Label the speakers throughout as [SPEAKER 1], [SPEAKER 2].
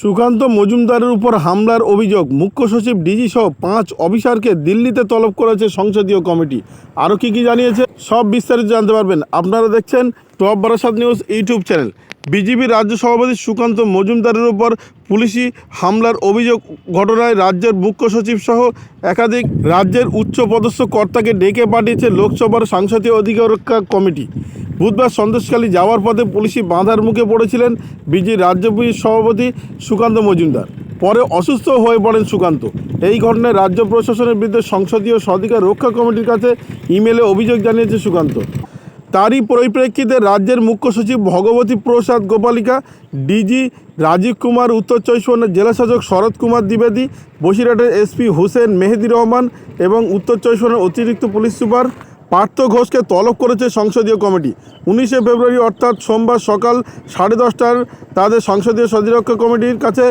[SPEAKER 1] সুকান্ত মজুমদারের উপর হামলার অভিযোগ। মুখ্য সচিব, ডিজি সহ পাঁচ অফিসারকে দিল্লিতে তলব করেছে সংসদীয় কমিটি। আরও কি কি জানিয়েছে, সব বিস্তারিত জানতে পারবেন। আপনারা দেখছেন top Barasat news YouTube channel. BJP রাজ্য সভাপতি সুকান্ত মজুমদারের উপর পুলিশি হামলার অভিযোগ ঘটনায় রাজ্যের মুখ্য সচিব সহ একাধিক রাজ্যের উচ্চ পদস্থ কর্তাকে ডেকে পাঠিয়েছে লোকসভার সাংসদীয় অধিকার রক্ষা কমিটি। বুধবার সন্দেশখালী যাওয়ার পথে পুলিশি বাঁধার মুখে পড়েছিলেন বিজেপি রাজ্য পুলিশ সভাপতি সুকান্ত মজুমদার। পরে অসুস্থ হয়ে পড়েন সুকান্ত। এই ঘটনায় রাজ্য প্রশাসনের বিরুদ্ধে সংসদীয় স্বাধিকার রক্ষা কমিটির কাছে ইমেলে অভিযোগ জানিয়েছে সুকান্ত। তারই পরিপ্রেক্ষিতে রাজ্যের মুখ্য সচিব ভগবতী প্রসাদ গোপালিকা, ডিজি রাজীব কুমার, উত্তর চব্বিশ পরগনার জেলাশাসক শরৎ কুমার দ্বিবেদী, বসিরহাটের এসপি হুসেন মেহেদি রহমান এবং উত্তর চব্বিশ পরগনার অতিরিক্ত পুলিশ সুপার পার্থ ঘোষকে তলব করেছে সংসদীয় কমিটি। উনিশে ফেব্রুয়ারি, অর্থাৎ সোমবার সকাল সাড়ে দশটার তাদের সংসদীয় স্বাধিরক্ষা কমিটির কাছে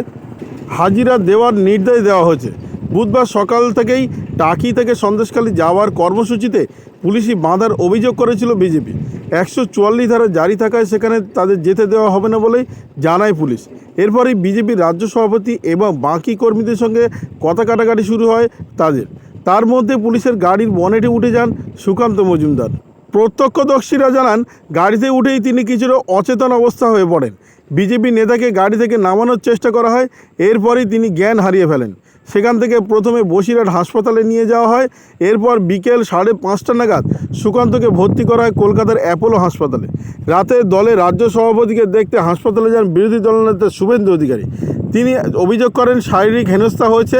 [SPEAKER 1] হাজিরা দেওয়ার নির্দেশ দেওয়া হয়েছে। বুধবার সকাল থেকেই টাকি থেকে সন্দেশখালী যাওয়ার কর্মসূচিতে পুলিশি বাঁধার অভিযোগ করেছিল বিজেপি। একশো চুয়াল্লিশ ধারা জারি থাকায় সেখানে তাদের যেতে দেওয়া হবে না বলেই জানায় পুলিশ। এরপরেই বিজেপির রাজ্য সভাপতি এবং বাকি কর্মীদের সঙ্গে কথা কাটাকাটি শুরু হয় তাদের। তার মধ্যে পুলিশের গাড়ির বনেটে উঠে যান সুকান্ত মজুমদার। প্রত্যক্ষদর্শীরা জানান, গাড়িতে উঠেই তিনি কিছুটা অচেতন অবস্থা হয়ে পড়েন। বিজেপি নেতাকে গাড়ি থেকে নামানোর চেষ্টা করা হয়, এরপরই তিনি জ্ঞান হারিয়ে ফেলেন। সেখান থেকে প্রথমে বসিরহাট হাসপাতালে নিয়ে যাওয়া হয়, এরপর বিকেল সাড়ে পাঁচটা নাগাদ সুকান্তকে ভর্তি করা হয় কলকাতার অ্যাপোলো হাসপাতালে। রাতে দলে রাজ্য সভাপতিকে দেখতে হাসপাতালে যান বিরোধী দলনেতা শুভেন্দু অধিকারী। তিনি অভিযোগ করেন, শারীরিক হেনস্থা হয়েছে।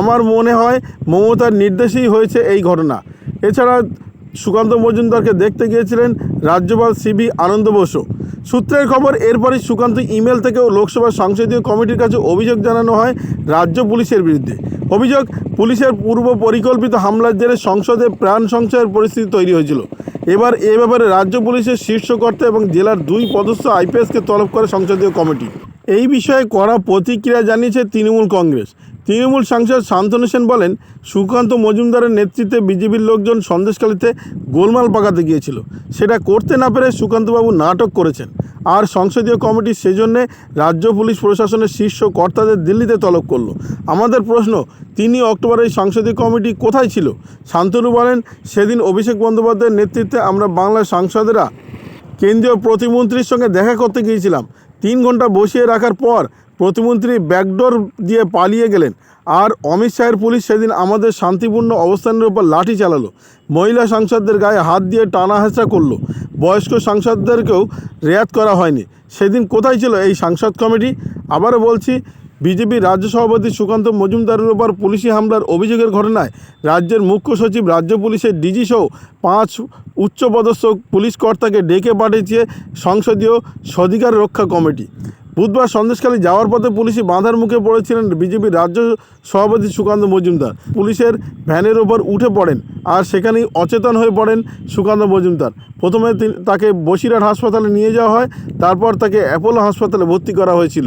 [SPEAKER 1] আমার মনে হয় মমতার নির্দেশেই হয়েছে এই ঘটনা। এছাড়া সুকান্ত মজুমদারকে দেখতে গিয়েছিলেন রাজ্যপাল সিবি আনন্দ বসু। সূত্রের খবর, এরপরই সুকান্ত ইমেল থেকেও লোকসভার সংসদীয় কমিটির কাছে অভিযোগ জানানো হয় রাজ্য পুলিশের বিরুদ্ধে। অভিযোগ, পুলিশের পূর্ব পরিকল্পিত হামলার জেরে সংসদে প্রাণ সংশয়ের পরিস্থিতি তৈরি হয়েছিল। এবার এ ব্যাপারে রাজ্য পুলিশের শীর্ষ কর্তা এবং জেলার দুই পদস্থ আইপিএসকে তলব করে সংসদীয় কমিটি। এই বিষয়ে কড়া প্রতিক্রিয়া জানিয়েছে তৃণমূল কংগ্রেস। তৃণমূল সাংসদ শান্তনু সেন বলেন, সুকান্ত মজুমদারের নেতৃত্বে বিজেপির লোকজন সন্দেশকালীতে গোলমাল পাকাতে গিয়েছিল। সেটা করতে না পেরে সুকান্তবাবু নাটক করেছেন। আর সংসদীয় কমিটি সেজন্যে রাজ্য পুলিশ প্রশাসনের শীর্ষ কর্তাদের দিল্লিতে তলব করল। আমাদের প্রশ্ন তিনি অক্টোবরের এই সংসদীয় কমিটি কোথায় ছিল? শান্তনু বলেন, সেদিন অভিষেক বন্দ্যোপাধ্যায়ের নেতৃত্বে আমরা বাংলার সাংসদেরা কেন্দ্রীয় প্রতিমন্ত্রীর সঙ্গে দেখা করতে গিয়েছিলাম। তিন ঘণ্টা বসিয়ে রাখার পর প্রতিমন্ত্রী ব্যাকডোর দিয়ে পালিয়ে গেলেন। আর অমিত শাহের পুলিশ সেদিন আমাদের শান্তিপূর্ণ অবস্থানের উপর লাঠি চালালো। মহিলা সাংসদদের গায়ে হাত দিয়ে টানা হেঁচড়া করল। বয়স্ক সাংসদদেরকেও রেয়াত করা হয়নি। সেদিন কোথায় ছিল এই সাংসদ কমিটি? আবারও বলছি বিজেপি রাজ্য সভাপতি সুকান্ত মজুমদারের ওপর পুলিশি হামলার অভিযোগের ঘটনায় রাজ্যের মুখ্য সচিব, রাজ্য পুলিশের ডিজি সহ পাঁচ উচ্চপদস্থ পুলিশ কর্তাকে ডেকে পাঠিয়েছে সংসদীয় স্বাধিকার রক্ষা কমিটি। বুধবার সন্দেশকালে যাওয়ার পথে পুলিশি বাঁধার মুখে পড়েছিলেন বিজেপির রাজ্য সভাপতি সুকান্ত মজুমদার। পুলিশের ভ্যানের ওপর উঠে পড়েন আর সেখানেই অচেতন হয়ে পড়েন সুকান্ত মজুমদার। প্রথমে তাকে বসিরহাট হাসপাতালে নিয়ে যাওয়া হয়, তারপর তাকে অ্যাপোলো হাসপাতালে ভর্তি করা হয়েছিল।